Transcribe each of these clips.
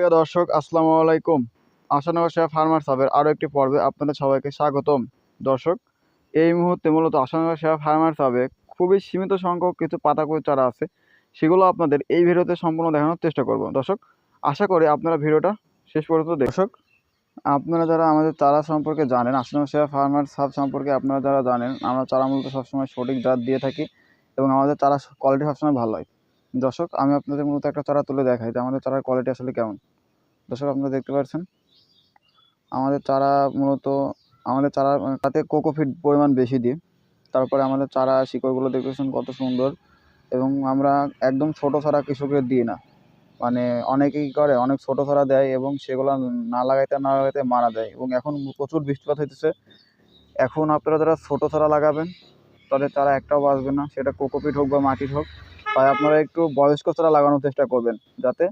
সুপ্রিয় দর্শক, আসসালামু আলাইকুম। আশানগর শাহ ফার্মার সাবের আরও একটি পর্বে আপনাদের সবাইকে স্বাগতম। দর্শক, এই মুহূর্তে মূলত আশানগর শাহ ফার্মার সাবে খুবই সীমিত সংখ্যক কিছু পাতাকপি চারা আছে। সেগুলো আপনাদের এই ভিডিওতে সম্পূর্ণ দেখানোর চেষ্টা করব। দর্শক, আশা করি আপনারা ভিডিওটা শেষ পর্যন্ত দর্শক, আপনারা যারা আমাদের চারা সম্পর্কে জানেন, আশানগর শাহ ফার্মার সাব সম্পর্কে আপনারা যারা জানেন, আমরা চারা মূলত সবসময় সঠিক জাত দিয়ে থাকি এবং আমাদের চারা কোয়ালিটি সবসময় ভালো হয়। দর্শক, আমি আপনাদের মূলত একটা চারা তুলে দেখাই যে আমাদের চারার কোয়ালিটি আসলে কেমন? দর্শক, আপনারা দেখতে পাচ্ছেন, আমাদের চারা মূলত, আমাদের চারা তাতে কোকোফিট পরিমাণ বেশি দিই তারপরে আমাদের চারা শিকড়গুলো দেখতেছেন কত সুন্দর এবং আমরা একদম ছোটো চারা কৃষকের দিই না। মানে অনেকেই করে, অনেক ছোটো চারা দেয় এবং সেগুলো না লাগাইতে না লাগাইতে মারা দেয় এবং এখন প্রচুর বৃষ্টিপাত হইতেছে। এখন আপনারা যারা ছোটো চারা লাগাবেন, তাদের চারা একটাও বাঁচবে না, সেটা কোকোপিট হোক বা মাটির হোক। তাই আপনারা একটু বয়স্ক চারা লাগানোর চেষ্টা করবেন, যাতে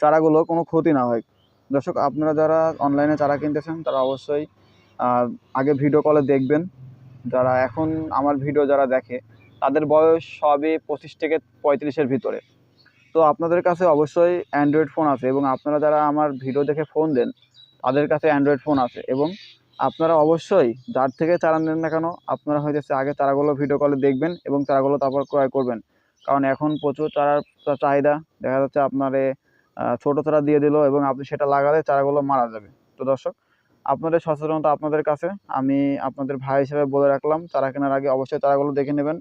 চারাগুলো কোনো ক্ষতি না হয়। দর্শক, আপনারা যারা অনলাইনে চারা কিনতেছেন, তারা অবশ্যই আগে ভিডিও কলে দেখবেন। যারা এখন আমার ভিডিও যারা দেখে, তাদের বয়স সবই পঁচিশ থেকে পঁয়ত্রিশের ভিতরে। তো আপনাদের কাছে অবশ্যই অ্যান্ড্রয়েড ফোন আছে এবং আপনারা যারা আমার ভিডিও দেখে ফোন দেন, তাদের কাছে অ্যান্ড্রয়েড ফোন আছে এবং আপনারা অবশ্যই যার থেকে চারা নেন না কেন, আপনারা হয়তো আগে চারাগুলো ভিডিও কলে দেখবেন এবং চারাগুলো তারপর ক্রয় করবেন। কারণ এখন প্রচুর চারার চাহিদা। দেখা যাচ্ছে আপনার ছোটো চারা দিয়ে দিল এবং আপনি সেটা লাগালে চারাগুলো মারা যাবে। তো দর্শক, আপনাদের সচেতনতা আপনাদের কাছে। আমি আপনাদের ভাই হিসেবে বলে রাখলাম, চারা কেনার আগে অবশ্যই চারাগুলো দেখে নেবেন।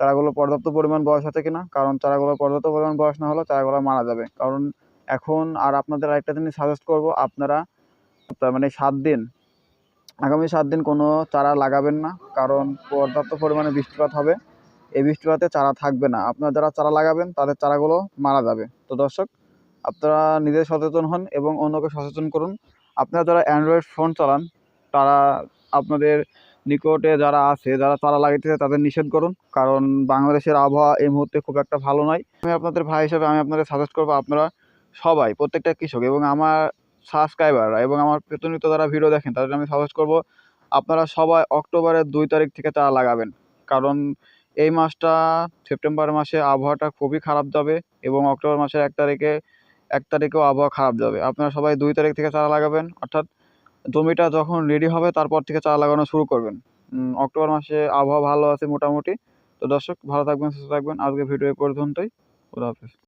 চারাগুলো পর্যাপ্ত পরিমাণ বয়স আছে কিনা? কারণ চারাগুলো পর্যাপ্ত পরিমাণ বয়স না হলে চারাগুলো মারা যাবে। কারণ এখন আর আপনাদের আরেকটা জিনিস সাজেস্ট করব, আপনারা মানে সাত দিন, আগামী সাত দিন কোনো চারা লাগাবেন না। কারণ পর্যাপ্ত পরিমাণে বৃষ্টিপাত হবে। এই বৃষ্টিপাতে চারা থাকবে না। আপনারা যারা চারা লাগাবেন, তাদের চারাগুলো মারা যাবে। তো দর্শক, আপনারা নিজে সচেতন হন এবং অন্যকে সচেতন করুন। আপনারা যারা অ্যান্ড্রয়েড ফোন চালান, তারা আপনাদের নিকটে যারা আছে, যারা চারা লাগাইতেছে, তাদের নিষেধ করুন। কারণ বাংলাদেশের আবহাওয়া এই মুহূর্তে খুব একটা ভালো নয়। আমি আপনাদের ভাই হিসেবে আমি আপনাদের সাজেস্ট করব, আপনারা সবাই, প্রত্যেকটা কৃষক এবং আমার সাবস্ক্রাইবাররা এবং আমার প্রতিনিয়ত যারা ভিডিও দেখেন, তাদের আমি সাজেস্ট করব, আপনারা সবাই অক্টোবরের দুই তারিখ থেকে চারা লাগাবেন। কারণ এই মাসটা সেপ্টেম্বর মাসে আবহাওয়াটা খুবই খারাপ যাবে এবং অক্টোবর মাসের এক তারিখে, এক তারিখেও আবহাওয়া খারাপ যাবে। আপনারা সবাই দুই তারিখ থেকে চারা লাগাবেন, অর্থাৎ জমিটা যখন রেডি হবে তারপর থেকে চারা লাগানো শুরু করবেন। অক্টোবর মাসে আবহাওয়া ভালো আছে মোটামুটি। তো দর্শক, ভালো থাকবেন, সুস্থ থাকবেন। আজকে ভিডিও পর্যন্তই। খুদা হাফেজ।